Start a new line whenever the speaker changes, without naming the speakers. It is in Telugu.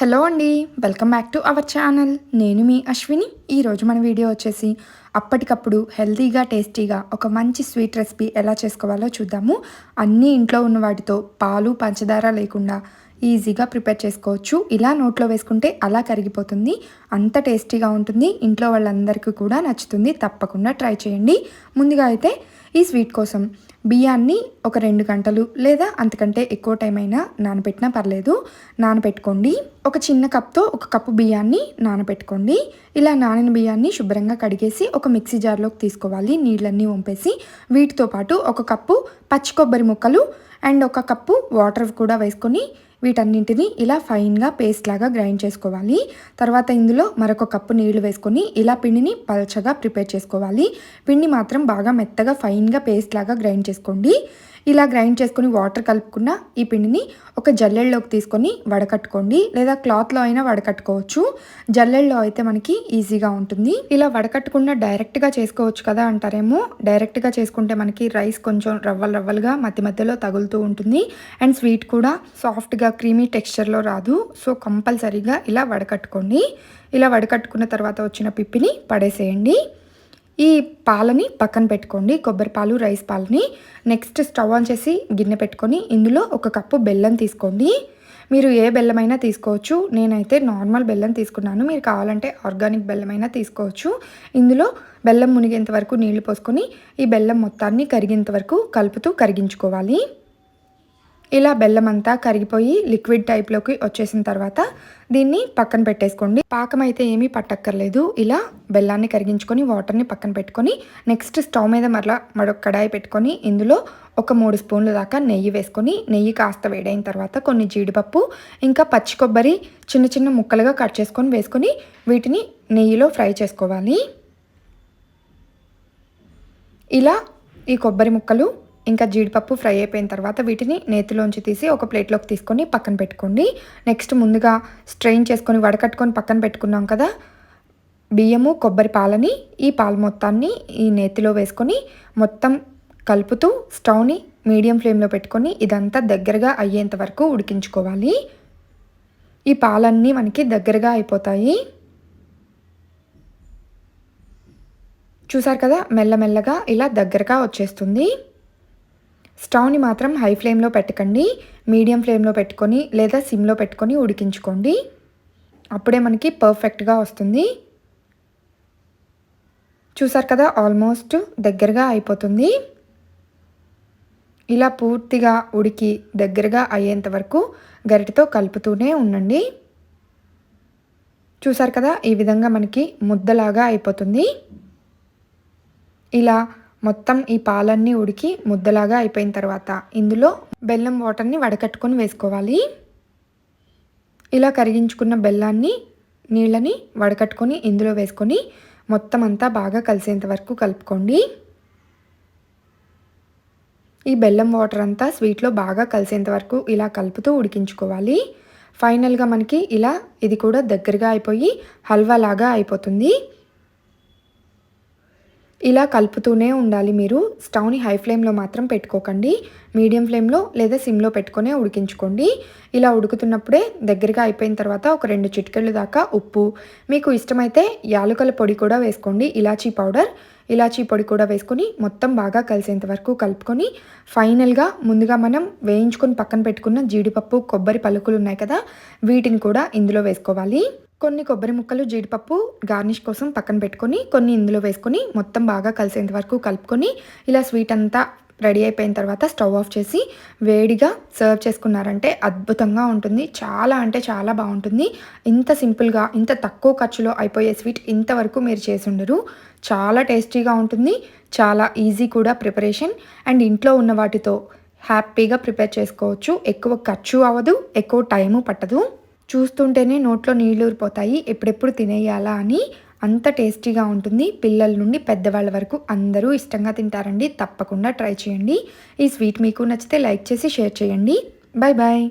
హలో అండి welcome back to our channel. నేను మీ అశ్విని. ఈరోజు మన వీడియో వచ్చేసి అప్పటికప్పుడు హెల్తీగా టేస్టీగా ఒక మంచి స్వీట్ రెసిపీ ఎలా చేసుకోవాలో చూద్దాము. అన్నీ ఇంట్లో ఉన్న వాటితో పాలు పంచదార లేకుండా ఈజీగా ప్రిపేర్ చేసుకోవచ్చు. ఇలా నోట్లో వేసుకుంటే అలా కరిగిపోతుంది అంత టేస్టీగా ఉంటుంది. ఇంట్లో వాళ్ళందరికీ కూడా నచ్చుతుంది. తప్పకుండా ట్రై చేయండి. ముందుగా అయితే ఈ స్వీట్ కోసం బియ్యాన్ని ఒక రెండు గంటలు లేదా అంతకంటే ఎక్కువ టైం అయినా నానబెట్టినా పర్లేదు. నానబెట్టుకోండి. ఒక చిన్న కప్తో ఒక కప్పు బియ్యాన్ని నానబెట్టుకోండి. ఇలా నానిన బియ్యాన్ని శుభ్రంగా కడిగేసి ఒక మిక్సీ జార్లోకి తీసుకోవాలి. నీళ్ళన్నీ వంపేసి వీటితో పాటు ఒక కప్పు పచ్చి కొబ్బరి ముక్కలు అండ్ ఒక కప్పు వాటర్ కూడా వేసుకొని వీటన్నింటిని ఇలా ఫైన్గా పేస్ట్ లాగా గ్రైండ్ చేసుకోవాలి. తర్వాత ఇందులో మరొక కప్పు నీళ్ళు వేసుకొని ఇలా పిండిని పలచగా ప్రిపేర్ చేసుకోవాలి. పిండి మాత్రం బాగా మెత్తగా ఫైన్గా పేస్ట్ లాగా గ్రైండ్ చేసుకోండి. ఇలా గ్రైండ్ చేసుకుని వాటర్ కలుపుకున్న ఈ పిండిని ఒక జల్లెళ్ళలోకి తీసుకొని వడకట్టుకోండి. లేదా క్లాత్లో అయినా వడకట్టుకోవచ్చు. జల్లెళ్ళలో అయితే మనకి ఈజీగా ఉంటుంది. ఇలా వడకట్టుకున్న డైరెక్ట్గా చేసుకోవచ్చు కదా అంటారేమో. డైరెక్ట్గా చేసుకుంటే మనకి రైస్ కొంచెం రవ్వలు రవ్వలుగా మధ్య మధ్యలో తగులుతూ ఉంటుంది. అండ్ స్వీట్ కూడా సాఫ్ట్గా క్రీమీ టెక్స్చర్లో రాదు. సో కంపల్సరీగా ఇలా వడకట్టుకోండి. ఇలా వడకట్టుకున్న తర్వాత వచ్చిన పిప్పిని పడేసేయండి. ఈ పాలని పక్కన పెట్టుకోండి కొబ్బరి పాలు రైస్ పాలని. నెక్స్ట్ స్టవ్ ఆన్ చేసి గిన్నె పెట్టుకొని ఇందులో ఒక కప్పు బెల్లం తీసుకోండి. మీరు ఏ బెల్లమైనా తీసుకోవచ్చు. నేనైతే నార్మల్ బెల్లం తీసుకున్నాను. మీరు కావాలంటే ఆర్గానిక్ బెల్లమైనా తీసుకోవచ్చు. ఇందులో బెల్లం మునిగేంత వరకు నీళ్ళు పోసుకొని ఈ బెల్లం మొత్తాన్ని కరిగేంత వరకు కలుపుతూ కరిగించుకోవాలి. ఇలా బెల్లం అంతా కరిగిపోయి లిక్విడ్ టైప్లోకి వచ్చేసిన తర్వాత దీన్ని పక్కన పెట్టేసుకోండి. పాకం అయితే ఏమీ పట్టక్కర్లేదు. ఇలా బెల్లాన్ని కరిగించుకొని వాటర్ని పక్కన పెట్టుకొని నెక్స్ట్ స్టవ్ మీద మరలా మరొక కడాయి పెట్టుకొని ఇందులో ఒక మూడు స్పూన్ల దాకా నెయ్యి వేసుకొని నెయ్యి కాస్త వేడైన తర్వాత కొన్ని జీడిపప్పు ఇంకా పచ్చి కొబ్బరి చిన్న చిన్న ముక్కలుగా కట్ చేసుకొని వేసుకొని వీటిని నెయ్యిలో ఫ్రై చేసుకోవాలి. ఇలా ఈ కొబ్బరి ముక్కలు ఇంకా జీడిపప్పు ఫ్రై అయిపోయిన తర్వాత వీటిని నేతిలోంచి తీసి ఒక ప్లేట్లోకి తీసుకొని పక్కన పెట్టుకోండి. నెక్స్ట్ ముందుగా స్ట్రెయిన్ చేసుకొని వడకట్టుకొని పక్కన పెట్టుకున్నాం కదా బియ్యము కొబ్బరి పాలని ఈ పాలు మొత్తాన్ని ఈ నేతిలో వేసుకొని మొత్తం కలుపుతూ స్టవ్ని మీడియం ఫ్లేమ్లో పెట్టుకొని ఇదంతా దగ్గరగా అయ్యేంత వరకు ఉడికించుకోవాలి. ఈ పాలన్నీ మనకి దగ్గరగా అయిపోతాయి. చూసారు కదా మెల్లమెల్లగా ఇలా దగ్గరగా వచ్చేస్తుంది. స్టవ్ని మాత్రం హై ఫ్లేమ్లో పెట్టకండి మీడియం ఫ్లేమ్లో పెట్టుకొని లేదా సిమ్లో పెట్టుకొని ఉడికించుకోండి. అప్పుడే మనకి పర్ఫెక్ట్గా వస్తుంది. చూసారు కదా ఆల్మోస్ట్ దగ్గరగా అయిపోతుంది. ఇలా పూర్తిగా ఉడికి దగ్గరగా అయ్యేంత వరకు గరిటతో కలుపుతూనే ఉండండి. చూసారు కదా ఈ విధంగా మనకి ముద్దలాగా అయిపోతుంది. ఇలా మొత్తం ఈ పాలన్నీ ఉడికి ముద్దలాగా అయిపోయిన తర్వాత ఇందులో బెల్లం వాటర్ని వడకట్టుకొని వేసుకోవాలి. ఇలా కరిగించుకున్న బెల్లాన్ని నీళ్ళని వడకట్టుకొని ఇందులో వేసుకొని మొత్తం అంతా బాగా కలిసేంత వరకు కలుపుకోండి. ఈ బెల్లం వాటర్ అంతా స్వీట్లో బాగా కలిసేంత వరకు ఇలా కలుపుతూ ఉడికించుకోవాలి. ఫైనల్గా మనకి ఇలా ఇది కూడా దగ్గరగా అయిపోయి హల్వా లాగా అయిపోతుంది. ఇలా కలుపుతూనే ఉండాలి మీరు. స్టవ్ని హై ఫ్లేమ్లో మాత్రం పెట్టుకోకండి. మీడియం ఫ్లేమ్లో లేదా సిమ్లో పెట్టుకునే ఉడికించుకోండి. ఇలా ఉడుకుతున్నప్పుడే దగ్గరగా అయిపోయిన తర్వాత ఒక రెండు చిటికెళ్ళు దాకా ఉప్పు. మీకు ఇష్టమైతే యాలుకల పొడి కూడా వేసుకోండి. ఇలాచీ పౌడర్. ఇలాచీ పొడి కూడా వేసుకొని మొత్తం బాగా కలిసేంత వరకు కలుపుకొని ఫైనల్గా ముందుగా మనం వేయించుకొని పక్కన పెట్టుకున్న జీడిపప్పు కొబ్బరి పలుకులు ఉన్నాయి కదా వీటిని కూడా ఇందులో వేసుకోవాలి. కొన్ని కొబ్బరి ముక్కలు జీడిపప్పు గార్నిష్ కోసం పక్కన పెట్టుకొని కొన్ని ఇందులో వేసుకొని మొత్తం బాగా కలిసేంత వరకు కలుపుకొని ఇలా స్వీట్ అంతా రెడీ అయిపోయిన తర్వాత స్టవ్ ఆఫ్ చేసి వేడిగా సర్వ్ చేసుకున్నారంటే అద్భుతంగా ఉంటుంది. చాలా అంటే చాలా బాగుంటుంది. ఇంత సింపుల్గా ఇంత తక్కువ ఖర్చులో అయిపోయే స్వీట్ ఇంతవరకు మీరు చేసి ఉండరు. చాలా టేస్టీగా ఉంటుంది. చాలా ఈజీ కూడా ప్రిపరేషన్. అండ్ ఇంట్లో ఉన్న వాటితో హ్యాపీగా ప్రిపేర్ చేసుకోవచ్చు. ఎక్కువ ఖర్చు అవ్వదు. ఎక్కువ టైము పట్టదు. చూస్తుంటేనే నోట్లో నీళ్ళు ఊరిపోతాయి ఎప్పుడెప్పుడు తినేయాలా అని అంత టేస్టీగా ఉంటుంది. పిల్లల నుండి పెద్దవాళ్ళ వరకు అందరూ ఇష్టంగా తింటారండి. తప్పకుండా ట్రై చేయండి. ఈ స్వీట్ మీకు నచ్చితే లైక్ చేసి షేర్ చేయండి. Bye bye